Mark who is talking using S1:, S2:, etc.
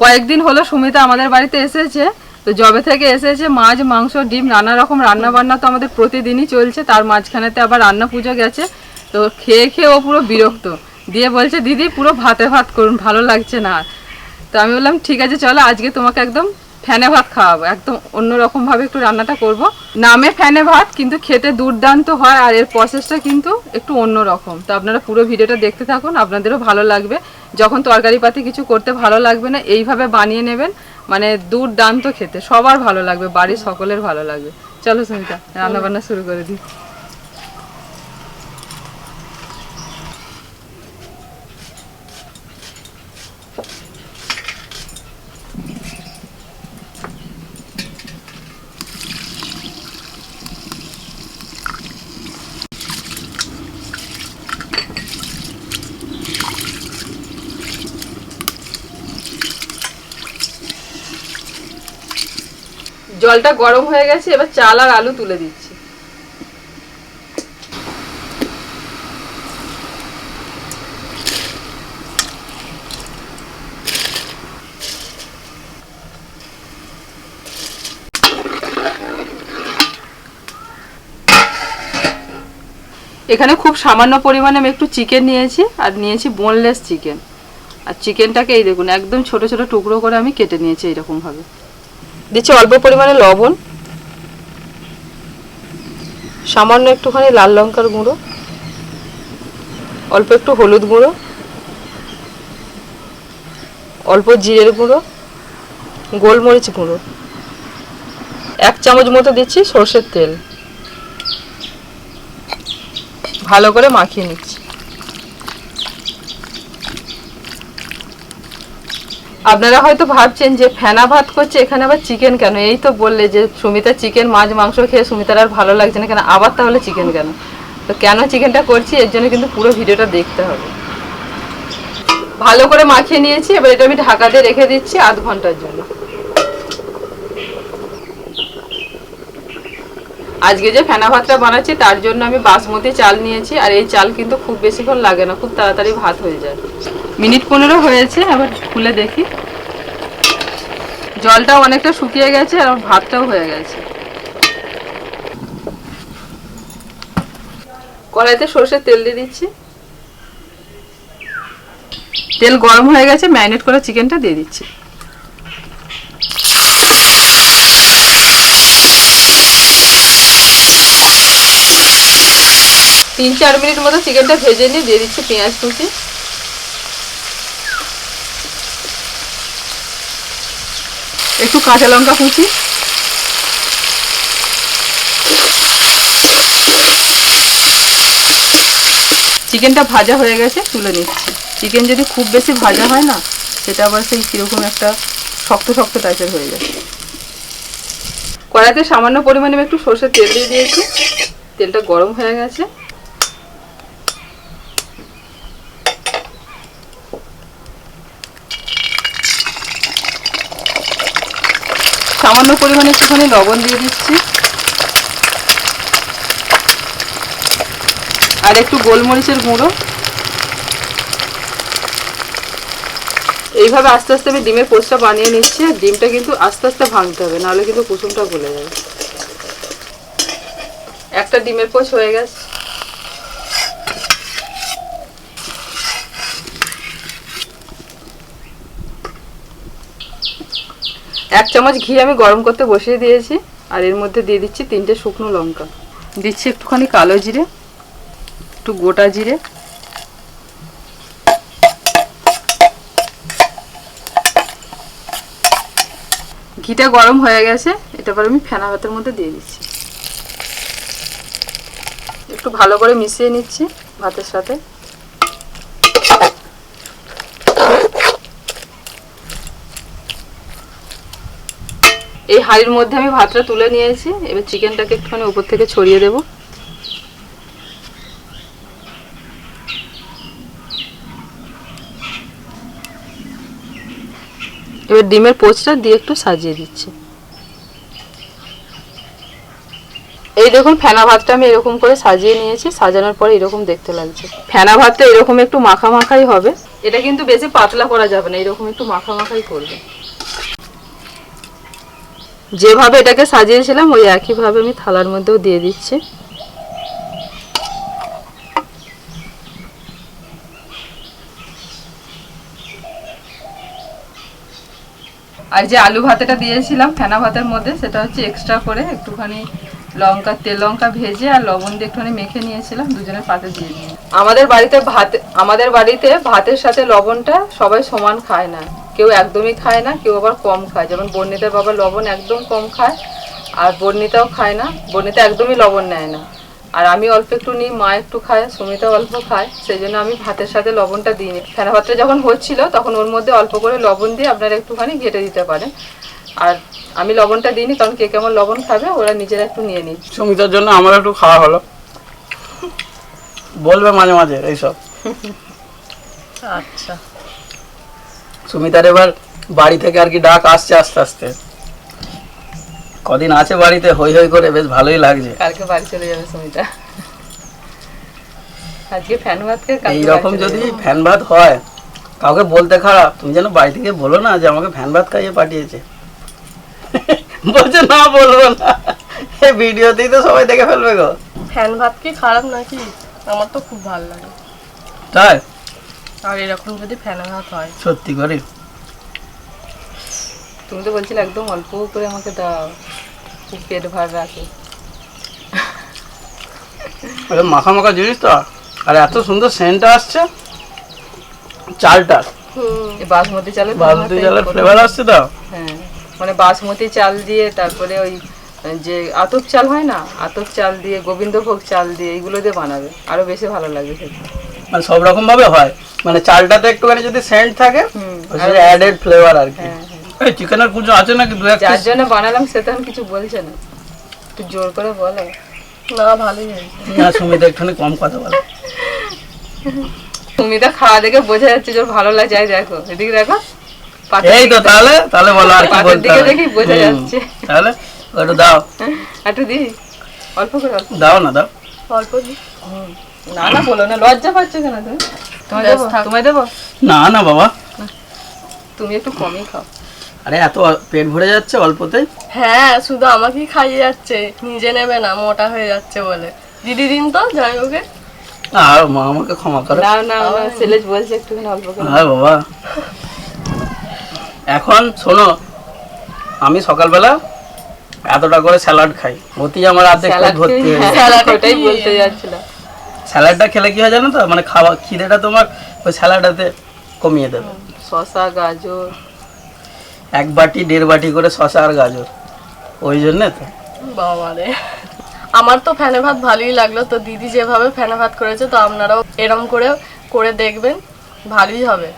S1: কয়েকদিন হলো সুমিতা আমাদের বাড়িতে এসেছে, তো জবে থেকে এসেছে, মাছ, মাংস, ডিম, নানা রকম রান্না বান্না তো আমাদের প্রতিদিনই চলছে, তার মাঝখানেতে আবার রান্না পুজো গেছে, তো খেয়ে খেয়ে ও পুরো বিরক্ত। দিয়ে বলছে, দিদি, পুরো ভাতে ভাত করুন, ভালো লাগছে না। আর তো আমি বললাম, ঠিক আছে, চলো, আজকে তোমাকে একদম ফ্যানে ভাত খাওয়াবো। একদম অন্যরকম ভাবে একটু রান্নাটা করব। নামে ফ্যানে ভাত, কিন্তু খেতে দুর্দান্ত হয় আর এর প্রসেসটা কিন্তু একটু অন্যরকম। তো আপনারা পুরো ভিডিওটা দেখতে থাকুন, আপনাদেরও ভালো লাগবে। যখন তরকারি পাতি কিছু করতে ভালো লাগবে না, এইভাবে বানিয়ে নেবেন মানে দুর্দান্ত খেতে। সবার ভালো লাগবে, বাড়ির সকলের ভালো লাগবে। চলো সুমিতা, রান্নাবান্না শুরু করে দিই। জলটা গরম হয়ে গেছে, এবার চাল আর আলু তুলে দিচ্ছি। এখানে খুব সামান্য পরিমাণে আমি একটু চিকেন নিয়েছি, আর নিয়েছি বোনলেস চিকেন আর চিকেনটাকে এই দেখুন, একদম ছোট ছোট টুকরো করে আমি কেটে নিয়েছি এইরকম ভাবে দিচ্ছি অল্প পরিমাণে লবণ, সামান্য একটুখানি লাল লঙ্কার গুঁড়ো, অল্প একটু হলুদ গুঁড়ো, অল্প জিরের গুঁড়ো, গোলমরিচ গুঁড়ো। এক চামচ মতো দিচ্ছি সর্ষের তেল। ভালো করে মাখিয়ে নিচ্ছি। আপনারা হয়তো ভাবছেন যে ফেনা ভাত করছে, এখানে আবার চিকেন কেন? এই তো বললে যে সুমিতা চিকেন মাছ, মাংস খেয়ে সুমিতার আর ভালো লাগছে না কেন? আবার তাহলে চিকেন কেন? তো কেন চিকেনটা করছি? এর জন্য কিন্তু পুরো ভিডিওটা দেখতে হবে। ভালো করে মাখিয়ে নিয়েছি, এবার এটা আমি ঢাকা দিয়ে রেখে দিচ্ছি আধ ঘণ্টার জন্য। আজকে যে ফেনা ভাতটা বানাচ্ছি, তার জন্য আমি বাসমতি চাল নিয়েছি, আর এই চাল কিন্তু খুব বেশিক্ষণ লাগে না, খুব তাড়াতাড়ি ভাত হয়ে যায়। মিনিট পনেরো হয়েছে আবার খুলে দেখি। জলটাও অনেকটা শুকিয়ে গেছে আর ভাতটাও হয়ে গেছে। কড়াইতে সর্ষের তেল দিয়ে দিচ্ছি। তেল গরম হয়ে গেছে, ম্যারিনেট করা চিকেনটা দিয়ে দিচ্ছি। তিন চার মিনিট মতো চিকেনটা ভেজে নিয়ে দিয়ে দিচ্ছি পেঁয়াজ কুচি। একটু কাঁচা লঙ্কা কুচি। চিকেনটা ভাজা হয়ে গেছে, তুলে নিচ্ছি। চিকেন যদি খুব বেশি ভাজা হয় না, সেটা আবার সেই কীরকম একটা শক্ত শক্ত টাইপের হয়ে যায় কড়াইতে সামান্য পরিমাণে একটু সর্ষের তেল দিয়ে দিয়েছি। তেলটা গরম হয়ে গেছে। সামান্য পরিমাণে একটুখানি লবণ দিয়ে দিচ্ছি। আর একটু গোলমরিচের গুঁড়ো। এইভাবে আস্তে আস্তে আমি ডিমের পোস্টটা বানিয়ে নিচ্ছি, আর ডিমটা কিন্তু আস্তে আস্তে ভাঙতে হবে, নাহলে কিন্তু কুসুমটা গলে যাবে। একটা ডিমের পোচ হয়ে গেছে। এক চামচ ঘি আমি গরম করতে বসিয়ে দিয়েছি, আর এর মধ্যে দিয়ে দিচ্ছি তিনটে শুকনো লঙ্কা। দিচ্ছি একটুখানি কালো জিরে, একটু গোটা জিরে। ঘিটা গরম হয়ে গেছে এটা পরে আমি ফেনা ভাতের মধ্যে দিয়ে দিচ্ছি। একটু ভালো করে মিশিয়ে নিচ্ছি ভাতের সাথে। হাঁড়ির মধ্যে আমি ভাতটা তুলে নিয়েছি। এবার চিকেনটাকে একটুখানি উপর থেকে ছড়িয়ে দেব। এবার ডিমের পোচটা দিয়ে একটু সাজিয়ে দিচ্ছি। এই দেখুন, ফেনা ভাতটা আমি এরকম করে সাজিয়ে নিয়েছি। সাজানোর পরে এরকম দেখতে লাগছে। ফেনা ভাতটা এরকম একটু মাখা মাখাই হবে। এটা কিন্তু বেশি পাতলা করা যাবে না, এরকম একটু মাখা মাখাই করবে। যেভাবে এটাকে সাজিয়েছিলাম, ওই একইভাবে আমি থালার মধ্যেও দিয়ে দিচ্ছি। আর যে আলু ভাতেটা দিয়েছিলাম, ফেনা ভাতের মধ্যে, সেটা হচ্ছে এক্সট্রা করে একটুখানি লঙ্কা, তেল লঙ্কা ভেজে আর লবণ দিয়ে একটুখানি মেখে নিয়েছিলাম, দুজনের পাতে দিয়ে দিই আমাদের বাড়িতে ভাত আমাদের বাড়িতে ভাতের সাথে লবণটা সবাই সমান খায় না। কেউ একদমই খায় না কেউ আবার কম খায়। যেমন বর্ণিতার বাবা লবণ একদম কম খায় আর বর্ণিতাও খায় না। বর্ণিতা একদমই লবণ নেয় না। আর আমি অল্প একটু নিই মা একটু খায় সুমিতা অল্প খায় সেই জন্য আমি ভাতের সাথে লবণটা দিইনি ফেনা ভাতটা যখন হচ্ছিল তখন ওর মধ্যে অল্প করে লবণ দিয়ে আপনারা একটুখানি ঘেটে দিতে পারেন। আর আমি লবণটা দিই দিইনি কারণ কে কেমন লবণ খাবে ওরা নিজেরা একটু নিয়ে নিই
S2: সুমিতার জন্য আমার একটু খাওয়া হলো। বলবে মাঝে মাঝে এইসব।
S1: আচ্ছা।
S2: সুমিতার এবার বাড়ি থেকে আর কি ডাক আসছে আস্তে আস্তে। কদিন আছে বাড়িতে? হই হই করে বেশ ভালোই লাগছে।
S1: কালকে বাড়ি চলে যাবে সুমিতা। আজকে ফ্যান ভাত খেয়ে কালকে
S2: এইরকম যদি ফ্যান ভাত হয় কাউকে বলতে খারাপ। তুমি যেন বাড়ি থেকে বলো না যে আমাকে ফ্যান ভাত খাইয়ে পাঠিয়েছে। বলছে না বলব না। এই ভিডিওতেই তো সবাই দেখে ফেলবে গো।
S3: ফ্যান ভাত কি খারাপ নাকি? আমার তো খুব ভালো লাগে।
S2: তাই?
S3: আর এরকম যদি ফ্যান ভাত হয়।
S2: সত্যি করে?
S1: তুমি তো বলছিলে একদম অল্প করে আমাকে দাও। খুব পেট ভার রাখে
S2: মাখা মাখা জিনিস তো। আর এত সুন্দর সেন্টটা আসছে। চালটা।
S1: বাসমতি চালের
S2: বাসন্তী
S1: ভাত
S2: চালের ফ্লেভার আসছে তো?
S1: হ্যাঁ। মানে বাসমতি চাল দিয়ে তারপরে ওই যে আতপ চাল হয় না? আতপ চাল দিয়ে গোবিন্দভোগ চাল দিয়ে এইগুলো দিয়ে বানাবে। আরও বেশি ভালো লাগবে খেতে।
S2: মানে সব রকম ভাবে হয়? মানে চালটাতে একটুখানি যদি সেন্ট থাকে অ্যাডেড ফ্লেভার আর কি।
S1: হ্যাঁ হ্যাঁ।
S2: এই চিকেনের কুচো আছে নাকি দু এক
S1: যার জন্য বানালাম সে তখন কিছু বলছে না। একটু জোর করে বলো।
S3: না ভালোই
S2: না সুমিত একটুখানি কম কথা বলে।
S1: তুমি তো খাওয়া দেখে বোঝা যাচ্ছে যে ভালো লাগছে এই দেখো এদিকে দেখো।
S2: এই তো তাহলে তাহলে বলো আর কি বলতে
S1: দিকে দেখি বোঝা যাচ্ছে।
S2: তাহলে একটু দাও।
S1: একটু দি। অল্প করে
S2: দাও না দাও।
S3: অল্প দিই
S1: না না বলো না। লজ্জা পাচ্ছ কেন তুমি? তোমায় দেবো? তোমায় দেবো?
S2: না না বাবা।
S1: তুমি একটু কমই খাও।
S2: আরে এত পেট ভরে যাচ্ছে অল্পতেই?
S3: হ্যাঁ শুধু আমাকেই খাইয়ে যাচ্ছে। নিজে নেবে না মোটা হয়ে যাচ্ছে বলে। দিদি দিন তো যাই ওকে
S2: আর মা আমাকে ক্ষমা করে।
S1: না না সেলেজ বলছে একটুখানি অল্প করে।
S2: হ্যাঁ বাবা। এখন শোনো আমি সকালবেলা এতটা করে স্যালাড খাই। অতি আমার
S1: স্যালাড
S2: ভর্তি হয়ে
S1: স্যালাড ওটাই বলতে যাচ্ছিলাম।
S2: স্যালাডটা খেলে কি হয় জানো তো? মানে খাওয়া খিদেটা তোমার ওই স্যালাডটাতে কমিয়ে দেবে।
S1: শশা গাজর।
S2: এক বাটি দেড় বাটি করে শশা আর গাজর। ওই জন্য তো।
S3: বাবা রে আমার তো ফ্যানে ভাত ভালোই লাগল। তো দিদি যেভাবে ফ্যানে ভাত করেছে তো আপনারাও এরম করে করে দেখবেন ভালোই হবে।